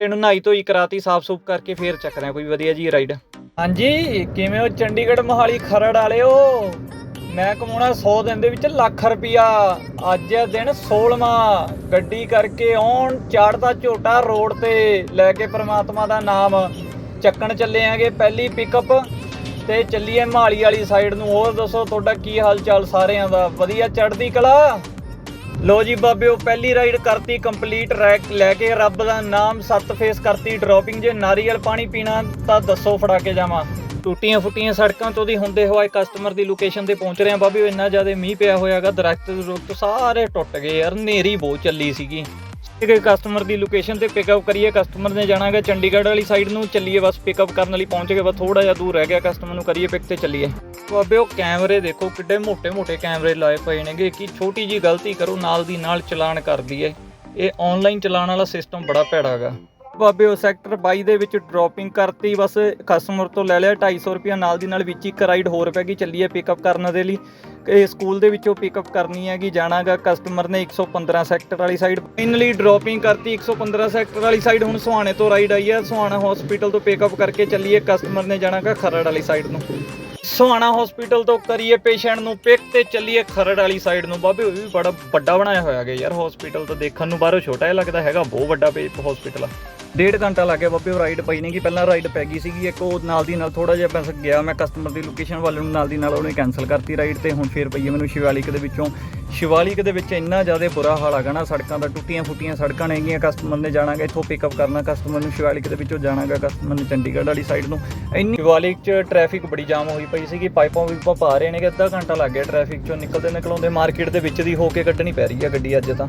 ਇਹਨੂੰ ਨਹਾਈ ਧੋਈ ਕਰਾਤੀ ਸਾਫ਼ ਸੂਫ ਕਰਕੇ ਫੇਰ ਚੱਕਦੇ ਆ ਕੋਈ ਵਧੀਆ ਜੀ ਰਾਈਡ ਹਾਂਜੀ, ਕਿਵੇਂ ਹੋ ਚੰਡੀਗੜ੍ਹ ਮੋਹਾਲੀ ਖਰੜ ਵਾਲਿਓ? ਮੈਂ ਕਮਾਉਣਾ 100 ਦਿਨ ਦੇ ਵਿੱਚ ਲੱਖ ਰੁਪਿਆ ਅੱਜ ਦਿਨ 16ਵਾਂ ਗੱਡੀ ਕਰਕੇ ਆਉਣ ਚਾੜਦਾ ਝੋਟਾ ਰੋਡ ਤੇ ਲੈ ਕੇ ਪ੍ਰਮਾਤਮਾ ਦਾ ਨਾਮ। ਚੱਕਣ ਚੱਲੇ ਆਂਗੇ ਪਹਿਲੀ ਪਿਕਅਪ ਤੇ ਚੱਲੀਏ ਮੋਹਾਲੀ ਵਾਲੀ ਸਾਈਡ ਨੂੰ। ਹੋਰ ਦੱਸੋ, ਤੁਹਾਡਾ ਕੀ ਹਾਲ ਚਾਲ ਸਾਰਿਆਂ ਦਾ? ਵਧੀਆ ਚੜ੍ਹਦੀ ਕਲਾ? ਲੋ ਜੀ ਬਾਬਿਓ, ਪਹਿਲੀ ਰਾਈਡ ਕਰਤੀ ਕੰਪਲੀਟ ਰੈਕ ਲੈ ਕੇ ਰੱਬ ਦਾ ਨਾਮ ਸੱਤ ਫੇਸ ਕਰਤੀ ਡ੍ਰੌਪਿੰਗ ਜੇ ਨਾਰੀਅਲ ਪਾਣੀ ਪੀਣਾ ਤਾਂ ਦੱਸੋ ਫੜਾ ਕੇ ਜਾਵਾਂ। ਟੁੱਟੀਆਂ ਫੁੱਟੀਆਂ ਸੜਕਾਂ ਤੋਂ ਦੀ ਹੁੰਦੇ ਹੋਏ ਕਸਟਮਰ ਦੀ ਲੋਕੇਸ਼ਨ ਤੇ ਪਹੁੰਚ ਰਹੇ ਆ ਬਾਬਿਓ, ਇੰਨਾ ਜ਼ਿਆਦਾ ਮੀਂਹ ਪਿਆ ਹੋਇਆਗਾ ਦਰਖਤ ਦਰੁਖਤ ਸਾਰੇ ਟੁੱਟ ਗਏ ਯਾਰ ਨੇਰੀ ਬਹੁਤ ਚੱਲੀ ਸੀਗੀ। ਕਿ ਕਸਟਮਰ ਦੀ ਲੋਕੇਸ਼ਨ ਤੇ ਪਿਕਅਪ ਕਰੀਏ ਕਸਟਮਰ ਨੇ ਜਾਣਾਗਾ ਚੰਡੀਗੜ੍ਹ ਵਾਲੀ ਸਾਈਡ ਨੂੰ, ਚੱਲੀਏ ਬਸ ਪਿਕਅਪ ਕਰਨ ਲਈ ਪਹੁੰਚ ਗਏ, ਬਸ ਥੋੜਾ ਜਿਹਾ ਦੂਰ ਰਹਿ ਗਿਆ ਕਸਟਮਰ ਨੂੰ ਕਰੀਏ ਪਿਕ ਤੇ ਚੱਲੀਏ। ਬਾਬੇ ਉਹ ਕੈਮਰੇ ਦੇਖੋ ਕਿੱਡੇ ਮੋٹے-ਮੋٹے ਕੈਮਰੇ ਲਾਏ ਪਏ ਨੇਗੇ ਕਿ ਛੋਟੀ ਜੀ ਗਲਤੀ ਕਰੋ, ਨਾਲ ਦੀ ਨਾਲ ਚਲਾਨ ਕਰਦੀ ਏ ਇਹ ਆਨਲਾਈਨ ਚਲਾਨ ਵਾਲਾ ਸਿਸਟਮ ਬੜਾ ਭੈੜਾਗਾ ਬਾਬੇ ਉਹ ਸੈਕਟਰ 22 ਦੇ ਵਿੱਚ ਡ੍ਰੌਪਿੰਗ ਕਰਤੀ, ਬਸ ਕਸਟਮਰ ਤੋਂ ਲੈ ਲਿਆ 250 ਰੁਪਏ ਨਾਲ ਦੀ ਨਾਲ ਵਿੱਚ ਇੱਕ ਰਾਈਡ ਹੋਰ ਪੈ ਗਈ ਚੱਲੀ ਹੈ ਪਿਕਅਪ ਕਰਨ ਦੇ ਲਈ। ਇਹ ਸਕੂਲ ਦੇ ਵਿੱਚੋਂ ਪਿਕਅਪ ਕਰਨੀ ਹੈਗੀ ਜਾਣਾਗਾ ਕਸਟਮਰ ਨੇ 115 ਸੈਕਟਰ ਵਾਲੀ ਸਾਈਡ ਫਾਈਨਲੀ ਡ੍ਰੌਪਿੰਗ ਕਰਤੀ 115 ਸੈਕਟਰ ਵਾਲੀ ਸਾਈਡ ਹੁਣ ਸੁਹਾਣੇ ਤੋਂ ਰਾਈਡ ਆਈ ਹੈ ਸੁਹਾਣਾ ਹਸਪੀਟਲ ਤੋਂ ਪਿਕਅਪ ਕਰਕੇ ਚੱਲੀਏ ਕਸਟਮਰ ਨੇ ਜਾਣਾਗਾ ਖਰੜ ਵਾਲੀ ਸਾਈਡ ਨੂੰ। ਸੁਹਾਣਾ ਹਸਪੀਟਲ ਤੋਂ ਕਰੀਏ ਪੇਸ਼ੈਂਟ ਨੂੰ ਪਿਕ ਤੇ ਚੱਲੀਏ ਖਰੜ ਵਾਲੀ ਸਾਈਡ ਨੂੰ। ਬਾਬੇ, ਉਹ ਵੀ ਬੜਾ ਵੱਡਾ ਬਣਾਇਆ ਹੋਇਆ ਗਿਆ ਯਾਰ ਹਸਪੀਟਲ ਤਾਂ ਦੇਖਣ ਨੂੰ ਬਾਹਰੋਂ ਛੋਟਾ ਜਿਹਾ ਲੱਗਦਾ ਹੈਗਾ, ਬਹੁਤ ਵੱਡਾ ਹਸਪੀਟਲ ਆ। ਡੇਢ ਘੰਟਾ ਲੱਗ ਗਿਆ ਬਾਬੇ, ਉਹ ਰਾਈਡ ਪਈ ਨਹੀਂ ਕਿ ਪਹਿਲਾਂ ਰਾਈਡ ਪੈ ਗਈ ਸੀਗੀ, ਇੱਕ ਉਹ ਨਾਲ ਦੀ ਨਾਲ ਥੋੜਾ ਜਿਹਾ ਬਸ ਗਿਆ ਮੈਂ ਕਸਟਮਰ ਦੀ ਲੋਕੇਸ਼ਨ ਵੱਲ ਨੂੰ, ਨਾਲ ਦੀ ਨਾਲ ਉਹਨੇ ਕੈਨਸਲ ਕਰਤੀ ਰਾਈਡ ਤੇ। ਹੁਣ ਫੇਰ ਪਈ ਹੈ ਮੈਨੂੰ ਸ਼ਿਵਾਲਿਕ ਦੇ ਵਿੱਚੋਂ। ਸ਼ਿਵਾਲਿਕ ਦੇ ਵਿੱਚ ਇੰਨਾ ਜ਼ਿਆਦਾ ਬੁਰਾ ਹਾਲ ਹੈਗਾ ਨਾ, ਸੜਕਾਂ ਦਾ ਟੁੱਟੀਆਂ ਫੁੱਟੀਆਂ ਸੜਕਾਂ ਨੇਗੀਆਂ ਕਸਟਮਰ ਨੇ ਜਾਣਾਗਾ ਇੱਥੋਂ ਪਿਕਅਪ ਕਰਨਾ ਕਸਟਮਰ ਨੂੰ ਸ਼ਿਵਾਲਿਕ ਦੇ ਵਿੱਚੋਂ ਜਾਣਾਗਾ ਕਸਟਮਰ ਨੂੰ ਚੰਡੀਗੜ੍ਹ ਵਾਲੀ ਸਾਈਡ ਨੂੰ। ਇੰਨੀ ਸ਼ਿਵਾਲਿਕ 'ਚ ਟ੍ਰੈਫਿਕ ਬੜੀ ਜਾਮ ਹੋਈ ਪਈ ਸੀਗੀ, ਪਾਈਪਾਂ ਵੀ ਪਾ ਰਹੇ ਨੇਗੇ, ਅੱਧਾ ਘੰਟਾ ਲੱਗ ਗਿਆ ਟ੍ਰੈਫਿਕ 'ਚੋਂ ਨਿਕਲਦੇ ਨਿਕਲਾਉਂਦੇ ਮਾਰਕੀਟ ਦੇ ਵਿੱਚ ਦੀ ਹੋ ਕੇ ਕੱਢਣੀ ਪੈ ਰਹੀ ਆ ਗੱਡੀ ਅੱਜ ਤਾਂ।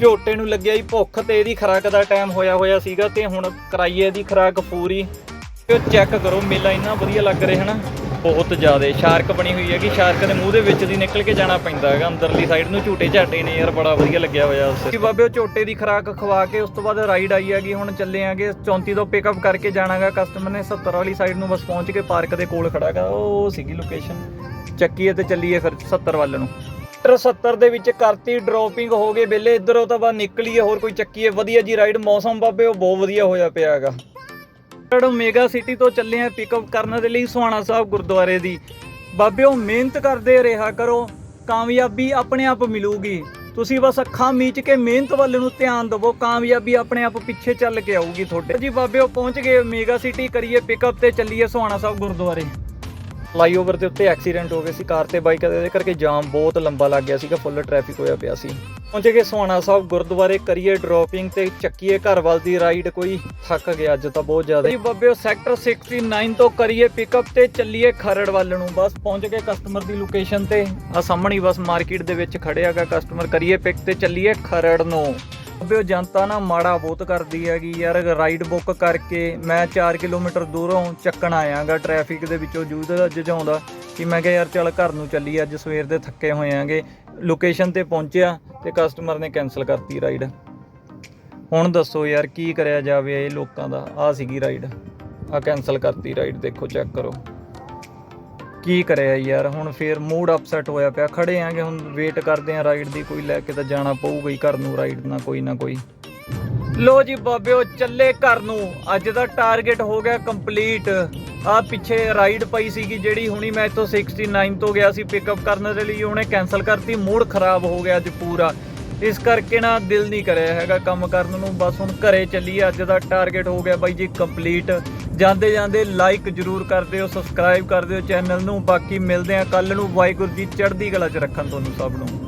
ਝੋਟੇ ਨੂੰ ਲੱਗਿਆ ਹੀ ਭੁੱਖ ਤੇ ਇਹਦੀ ਖਰਾਕ ਦਾ ਟਾਈਮ ਹੋਇਆ ਹੋਇਆ ਸੀਗਾ ਤੇ ਹੁਣ ਕਰਾਈਏ ਇਹਦੀ ਖਰਾਕ ਪੂਰੀ। ਤੇ ਚੈੱਕ ਕਰੋ, ਮੇਲਾ ਇੰਨਾ ਵਧੀਆ ਲੱਗ ਰਿਹਾ ਹੈ ਨਾ। ਬਹੁਤ ਜ਼ਿਆਦਾ ਸ਼ਾਰਕ ਬਣੀ ਹੋਈ ਹੈਗੀ ਸ਼ਾਰਕ ਦੇ ਮੂੰਹ ਦੇ ਵਿੱਚ ਦੀ ਨਿਕਲ ਕੇ ਜਾਣਾ ਪੈਂਦਾ ਹੈਗਾ, ਅੰਦਰਲੀ ਸਾਈਡ ਨੂੰ ਝੂਟੇ ਝਾਟੇ ਨੇ ਯਾਰ, ਬੜਾ ਵਧੀਆ ਲੱਗਿਆ ਹੋਇਆ ਉਸ ਤੇ। ਬਾਬੇ ਉਹ ਝੋਟੇ ਦੀ ਖਰਾਕ ਖਵਾ ਕੇ ਉਸ ਤੋਂ ਬਾਅਦ ਰਾਈਡ ਆਈ ਹੈਗੀ, ਹੁਣ ਚੱਲੇ ਆਂਗੇ 34 ਤੋਂ ਪਿਕਅਪ ਕਰਕੇ ਜਾਣਾਗਾ ਕਸਟਮਰ ਨੇ 70 ਵਾਲੀ ਸਾਈਡ ਨੂੰ ਬਸ ਪਹੁੰਚ ਕੇ ਪਾਰਕ ਦੇ ਕੋਲ ਖੜਾਗਾ, ਉਹ ਸੀਗੀ ਲੋਕੇਸ਼ਨ ਚੱਕੀਏ ਤੇ ਚੱਲੀਏ ਫਿਰ 70 ਵੱਲ ਨੂੰ। ਸੈਕਟਰ 70 ਦੇ ਵਿੱਚ ਕਰਤੀ ਡ੍ਰੌਪਿੰਗ ਹੋ ਗਏ। ਵੇਲੇ ਇਧਰੋਂ ਤਾਂ ਬਾ ਨਿਕਲੀਏ, ਹੋਰ ਕੋਈ ਚੱਕੀਏ। ਵਧੀਆ ਜੀ ਰਾਈਡ ਮੌਸਮ ਬਾਬੇ, ਉਹ ਬਹੁਤ ਵਧੀਆ ਹੋਇਆ ਪਿਆ ਹੈਗਾ। ਜਿਹੜਾ ਮੇਗਾ ਸਿਟੀ ਤੋਂ ਚੱਲੇ ਆ ਪਿਕਅਪ ਕਰਨ ਦੇ ਲਈ ਸੁਹਾਣਾ ਸਾਹਿਬ ਗੁਰਦੁਆਰੇ ਦੀ। ਬਾਬੇ, ਉਹ ਮਿਹਨਤ ਕਰਦੇ, ਰਿਹਾ ਕਰੋ, ਕਾਮਯਾਬੀ ਆਪਣੇ ਆਪ ਮਿਲੂਗੀ। ਤੁਸੀਂ ਬਸ ਅੱਖਾਂ ਮੀਚ ਕੇ ਮਿਹਨਤ ਵੱਲ ਨੂੰ ਧਿਆਨ ਦਿਵੋ, ਕਾਮਯਾਬੀ ਆਪਣੇ ਆਪ ਪਿੱਛੇ ਚੱਲ ਕੇ ਆਊਗੀ ਤੁਹਾਡੇ। ਜੀ ਬਾਬੇ, ਉਹ ਪਹੁੰਚ ਗਏ ਮੇਗਾ ਸਿਟੀ ਕਰੀਏ ਪਿਕਅਪ ਤੇ ਚੱਲੀਏ ਸੁਹਾਣਾ ਸਾਹਿਬ ਗੁਰਦੁਆਰੇ। ਫਲਾਈਓਵਰ ਦੇ ਉੱਤੇ ਐਕਸੀਡੈਂਟ ਹੋ ਗਿਆ ਸੀ, ਕਾਰ ਤੇ ਬਾਈਕ ਦੇ ਕਰਕੇ ਜਾਮ ਬਹੁਤ ਲੰਬਾ ਲੱਗ ਗਿਆ ਸੀਗਾ ਫੁੱਲ ਟ੍ਰੈਫਿਕ ਹੋਇਆ ਪਿਆ ਸੀ। ਪਹੁੰਚੇ ਗਏ ਸੁਹਾਣਾ ਸਾਹਿਬ ਗੁਰਦੁਆਰੇ, ਕਰੀਏ ਡ੍ਰੌਪਿੰਗ ਤੇ ਚੱਕੀਏ ਘਰ ਵੱਲ ਦੀ ਰਾਈਡ ਕੋਈ ਥੱਕ ਗਿਆ ਅੱਜ ਤਾਂ ਬਹੁਤ ਜ਼ਿਆਦਾ। ਜੀ ਬੱਬਿਓ ਸੈਕਟਰ 69 ਤੋਂ ਕਰੀਏ ਪਿਕਅਪ ਤੇ ਚੱਲੀਏ ਖਰੜ ਵੱਲ ਨੂੰ, ਬਸ ਪਹੁੰਚ ਗਏ ਕਸਟਮਰ ਦੀ ਲੋਕੇਸ਼ਨ ਤੇ। ਆ ਸਾਹਮਣੇ ਬਸ ਮਾਰਕੀਟ ਦੇ ਵਿੱਚ ਖੜਿਆਗਾ ਕਸਟਮਰ ਕਰੀਏ ਪਿਕ ਤੇ ਚੱਲੀਏ ਖਰੜ ਨੂੰ। ਬੱਬਿਓ ਜਨਤਾ ਨਾ ਮਾੜਾ ਬਹੁਤ ਕਰਦੀ ਹੈਗੀ ਯਾਰ ਰਾਈਡ ਬੁੱਕ ਕਰਕੇ ਮੈਂ 4 ਕਿਲੋਮੀਟਰ ਦੂਰੋਂ ਚੱਕਣ ਆਇਆਗਾ ਟ੍ਰੈਫਿਕ ਦੇ ਵਿੱਚੋਂ ਜੂਦ ਜਜਾਉਂਦਾ ਕਿ ਮੈਂ ਕਿਹਾ ਯਾਰ ਚੱਲ ਘਰ ਨੂੰ ਚੱਲੀ ਅੱਜ ਸਵੇਰ ਦੇ ਥੱਕੇ ਹੋਏ ਆਂਗੇ। ਲੋਕੇਸ਼ਨ ਤੇ ਪਹੁੰਚਿਆ ਤੇ ਕਸਟਮਰ ਨੇ ਕੈਨਸਲ ਕਰਤੀ ਰਾਈਡ ਹੁਣ ਦੱਸੋ ਯਾਰ ਕੀ ਕਰਿਆ ਜਾਵੇ ਇਹ ਲੋਕਾਂ ਦਾ? ਆ ਸੀਗੀ ਰਾਈਡ ਆ ਕੈਨਸਲ ਕਰਤੀ ਰਾਈਡ ਦੇਖੋ ਚੈੱਕ ਕਰੋ। ਕੀ ਕਰਿਆ ਯਾਰ? ਹੁਣ ਫੇਰ ਮੂਡ ਅਪਸੈਟ ਹੋਇਆ ਪਿਆ। ਖੜੇ ਆਂਗੇ, ਹੁਣ ਵੇਟ ਕਰਦੇ ਆਂ ਰਾਈਡ ਦੀ। ਕੋਈ ਲੈ ਕੇ ਤਾਂ ਜਾਣਾ ਪਊਗਾ ਹੀ ਘਰ ਨੂੰ ਰਾਈਡ ਨਾ ਕੋਈ ਨਾ ਕੋਈ। ਲੋ ਜੀ ਬਾਬਿਓ, ਚੱਲੇ ਘਰ ਨੂੰ। ਅੱਜ ਦਾ ਟਾਰਗੇਟ ਹੋ ਗਿਆ ਕੰਪਲੀਟ ਆ ਪਿੱਛੇ ਰਾਈਡ ਪਈ ਸੀਗੀ ਜਿਹੜੀ, ਹੁਣੀ ਮੈਂ ਇੱਥੋਂ 69 ਤੋਂ ਗਿਆ ਸੀ ਪਿਕਅਪ ਕਰਨ ਦੇ ਲਈ। ਉਹਨੇ ਕੈਨਸਲ ਕਰਤੀ ਮੂਡ ਖਰਾਬ ਹੋ ਗਿਆ ਅੱਜ ਪੂਰਾ। ਇਸ ਕਰਕੇ ਨਾ ਦਿਲ ਨਹੀਂ ਕਰਿਆ ਹੈਗਾ ਕੰਮ ਕਰਨ ਨੂੰ। ਬਸ ਹੁਣ ਘਰੇ ਚੱਲੀਏ, ਅੱਜ ਦਾ ਟਾਰਗੇਟ ਹੋ ਗਿਆ ਬਾਈ ਜੀ ਕੰਪਲੀਟ ਜਾਂਦੇ ਜਾਂਦੇ ਲਾਈਕ ਜਰੂਰ ਕਰ ਦਿਓ ਸਬਸਕ੍ਰਾਈਬ ਕਰ ਦਿਓ ਚੈਨਲ ਨੂੰ। ਬਾਕੀ ਮਿਲਦੇ ਆ ਕੱਲ ਨੂੰ। ਵਾਹਿਗੁਰੂ ਜੀ ਚੜ੍ਹਦੀ ਕਲਾ ਚ ਰੱਖਣ ਤੁਹਾਨੂੰ ਸਭ ਨੂੰ।